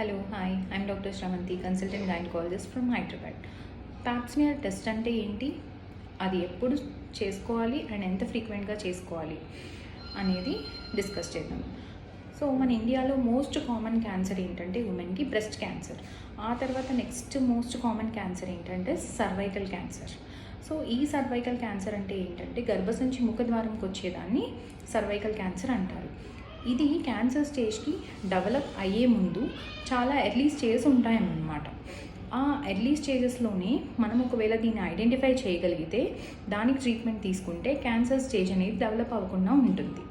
Hello hi I'm doctor Sravanthi consultant gynaecologist from Hyderabad pap smear test అంటే ఏంటి? అది ఎప్పుడు చేసుకోవాలి అండ్ ఎంత ఫ్రీక్వెంట్గా చేసుకోవాలి అనేది డిస్కస్ చేద్దాం. సో మన ఇండియాలో మోస్ట్ కామన్ క్యాన్సర్ ఏంటంటే ఉమెన్కి బ్రెస్ట్ క్యాన్సర్ ఆ తర్వాత నెక్స్ట్ మోస్ట్ కామన్ క్యాన్సర్ ఏంటంటే సర్వైకల్ క్యాన్సర్ సో ఈ సర్వైకల్ క్యాన్సర్ అంటే ఏంటంటే గర్భసంచి ముఖద్వారంకి వచ్చేదాన్ని సర్వైకల్ క్యాన్సర్ అంటారు. ఇది క్యాన్సర్ స్టేజ్కి డెవలప్ అయ్యే ముందు చాలా ఎర్లీ స్టేజెస్ ఉంటాయన్నమాట. ఆ ఎర్లీ స్టేజెస్లోనే మనం ఒకవేళ దీన్ని ఐడెంటిఫై చేయగలిగితే దానికి ట్రీట్మెంట్ తీసుకుంటే క్యాన్సర్ స్టేజ్ అనేది డెవలప్ అవ్వకుండా ఉంటుంది.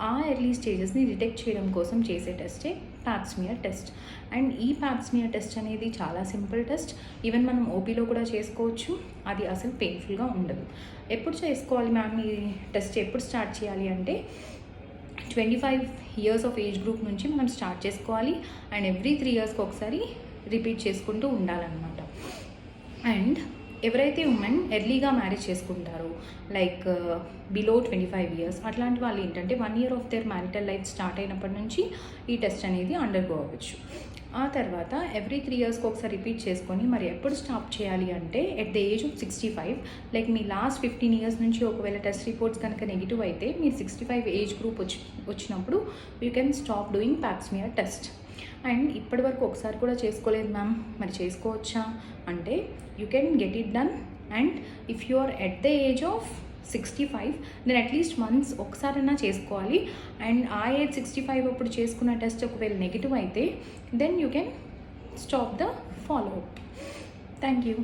ఆ ఎర్లీ స్టేజెస్ని డిటెక్ట్ చేయడం కోసం చేసే టెస్టే ప్యాప్స్మియర్ టెస్ట్ అండ్ ఈ ప్యాప్స్మియర్ టెస్ట్ అనేది చాలా సింపుల్ టెస్ట్ ఈవెన్ మనం ఓపీలో కూడా చేసుకోవచ్చు. అది అసలు పెయిన్ఫుల్గా ఉండదు. ఎప్పుడు చేసుకోవాలి మ్యామ్ ఈ టెస్ట్ ఎప్పుడు స్టార్ట్ చేయాలి అంటే twenty five years of age group నుంచి మనం స్టార్ట్ చేసుకోవాలి అండ్ ఎవ్రీ త్రీ ఇయర్స్కి ఒకసారి రిపీట్ చేసుకుంటూ ఉండాలన్నమాట. అండ్ ఎవరైతే ఉమెన్ ఎర్లీగా మ్యారేజ్ చేసుకుంటారో like uh, below twenty five years అట్లాంటి వాళ్ళు ఏంటంటే one year of their marital life start అయినప్పటి నుంచి ఈ టెస్ట్ అనేది అండర్గో అవ్వచ్చు. ఆ తర్వాత ఎవ్రీ త్రీ ఇయర్స్కి ఒకసారి రిపీట్ చేసుకొని మరి ఎప్పుడు స్టాప్ చేయాలి అంటే at the age of sixty five like me last fifteen years నుంచి ఒకవేళ టెస్ట్ రిపోర్ట్స్ కనుక నెగిటివ్ అయితే మీరు సిక్స్టీ ఫైవ్ ఏజ్ గ్రూప్ వచ్చి వచ్చినప్పుడు you can stop doing pap smear test and ఇప్పటి వరకు ఒకసారి కూడా చేసుకోలేదు మ్యామ్ మరి చేసుకోవచ్చా? అంటే you can get it done and if you are at the age of sixty five. Then at least months ఒకసారైనా చేసుకోవాలి. అండ్ ఆ ఏజ్ సిక్స్టీ ఫైవ్ అప్పుడు చేసుకున్న టెస్ట్ ఒకవేళ నెగిటివ్ అయితే then you can stop the follow up thank you